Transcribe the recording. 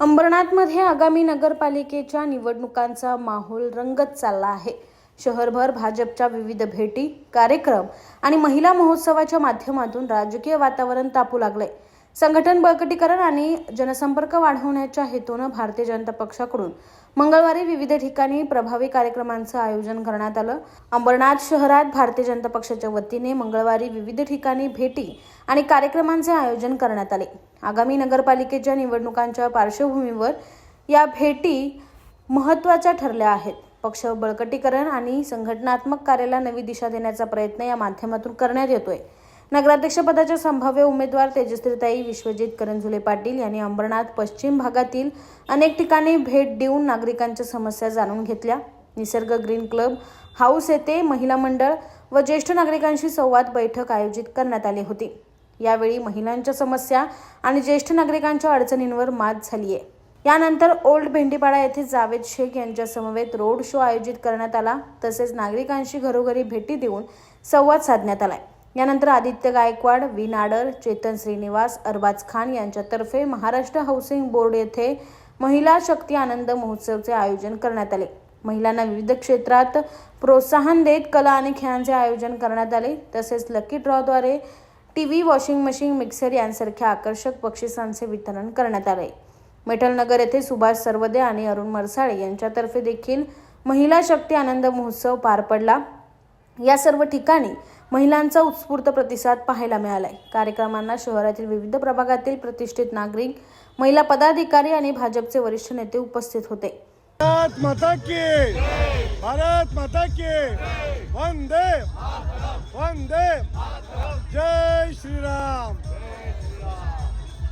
अंबरनाथमध्ये आगामी नगरपालिकेच्या निवडणुकांचा माहोल रंगत चालला आहे. शहरभर भाजपच्या विविध भेटी कार्यक्रम आणि महिला महोत्सवाच्या माध्यमातून राजकीय वातावरण तापू लागले संघटन बळकटीकरण आणि जनसंपर्क वाढवण्याच्या हेतूनं भारतीय जनता पक्षाकडून मंगळवारी विविध ठिकाणी प्रभावी कार्यक्रमांचं आयोजन करण्यात आलं. अंबरनाथ शहरात भारतीय जनता पक्षाच्या वतीने मंगळवारी विविध ठिकाणी भेटी आणि कार्यक्रमांचे आयोजन करण्यात आले. आगामी नगरपालिकेच्या निवडणुकांच्या पार्श्वभूमीवर या भेटी महत्त्वाच्या ठरल्या आहेत. पक्ष बळकटीकरण आणि संघटनात्मक कार्याला नवी दिशा देण्याचा प्रयत्न या माध्यमातून करण्यात येतोय. नगराध्यक्षपदाच्या संभाव्य उमेदवार तेजस्वीताई विश्वजित करंजुले पाटील यांनी अंबरनाथ पश्चिम भागातील अनेक ठिकाणी भेट देऊन नागरिकांच्या समस्या जाणून घेतल्या. निसर्ग ग्रीन क्लब हाऊस येथे महिला मंडळ व ज्येष्ठ नागरिकांशी संवाद बैठक आयोजित करण्यात आली होती. यावेळी महिलांच्या समस्या आणि ज्येष्ठ नागरिकांच्या अडचणींवर मात झाली आहे यानंतर ओल्ड भेंडीपाडा येथे जावेद शेख यांच्या समवेत रोड शो आयोजित करण्यात आला. तसेच नागरिकांशी घरोघरी भेटी देऊन संवाद साधण्यात आला यानंतर आदित्य गायकवाड वी नाडर चेतन श्रीनिवास अरबाज खान यांच्यातर्फे महाराष्ट्र हाऊसिंग बोर्ड येथे महिला शक्ती आनंद महोत्सवचे आयोजन करण्यात आले. महिलांना विविध क्षेत्रात प्रोत्साहन देत कला आणि खेळांचे आयोजन करण्यात आले. तसेच lucky ड्रॉद्वारे T V washing machine mixer यांसारख्या आकर्षक बक्षिसांचे वितरण करण्यात आले. मेटलनगर येथे सुभाष सर्वदे आणि अरुण मरसाळे यांच्यातर्फे देखील महिला शक्ती आनंद महोत्सव पार पडला. या सर्व ठिकाणी महिलांचा उत्स्फूर्त प्रतिसाद पाहायला मिळालाय. कार्यक्रमांना शहरातील विविध प्रभागातील प्रतिष्ठित नागरिक महिला पदाधिकारी आणि भाजपचे वरिष्ठ नेते उपस्थित होते. भारत माता की भारत माता की वंदे वंदे श्रीराम